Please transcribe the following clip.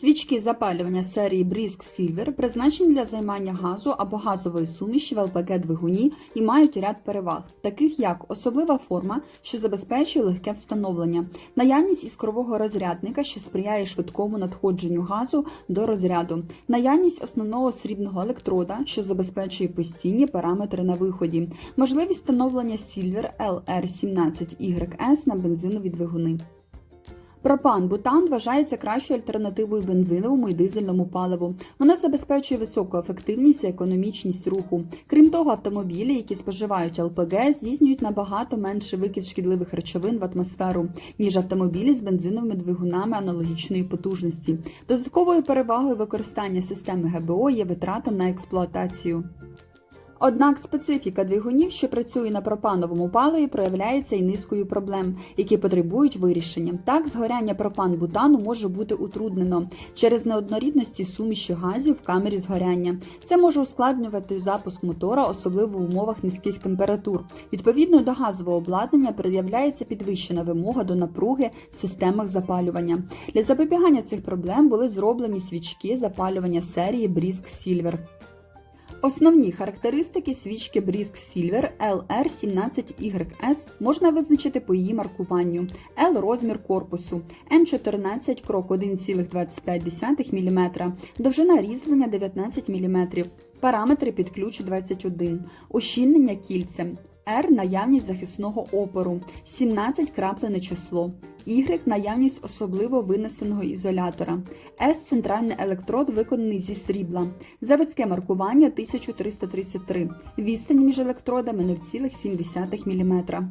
Свічки запалювання серії Brisk Silver призначені для займання газу або газової суміші в ЛПГ-двигуні і мають ряд переваг, таких як особлива форма, що забезпечує легке встановлення, наявність іскрового розрядника, що сприяє швидкому надходженню газу до розряду, наявність основного срібного електрода, що забезпечує постійні параметри на виході, можливість встановлення Silver LR17YS на бензинові двигуни. Пропан-бутан вважається кращою альтернативою бензиновому і дизельному паливу. Вона забезпечує високу ефективність і економічність руху. Крім того, автомобілі, які споживають ЛПГ, здійснюють набагато менше викид шкідливих речовин в атмосферу, ніж автомобілі з бензиновими двигунами аналогічної потужності. Додатковою перевагою використання системи ГБО є витрата на експлуатацію. Однак специфіка двигунів, що працює на пропановому паливі, проявляється і низкою проблем, які потребують вирішення. Так, згоряння пропан-бутану може бути утруднено через неоднорідності суміші газів в камері згоряння. Це може ускладнювати запуск мотора, особливо в умовах низьких температур. Відповідно до газового обладнання пред'являється підвищена вимога до напруги в системах запалювання. Для запобігання цих проблем були зроблені свічки запалювання серії Brisk Silver. Основні характеристики свічки Brisk Silver LR17YS можна визначити по її маркуванню. L – розмір корпусу, М14 крок 1,25 мм, довжина різьблення 19 мм, параметри під ключ 21, ощінення кільцем, R – наявність захисного опору, 17 краплене число. Y – наявність особливо винесеного ізолятора. S – центральний електрод, виконаний зі срібла. Заводське маркування 1333. Відстань між електродами 0,7 мм.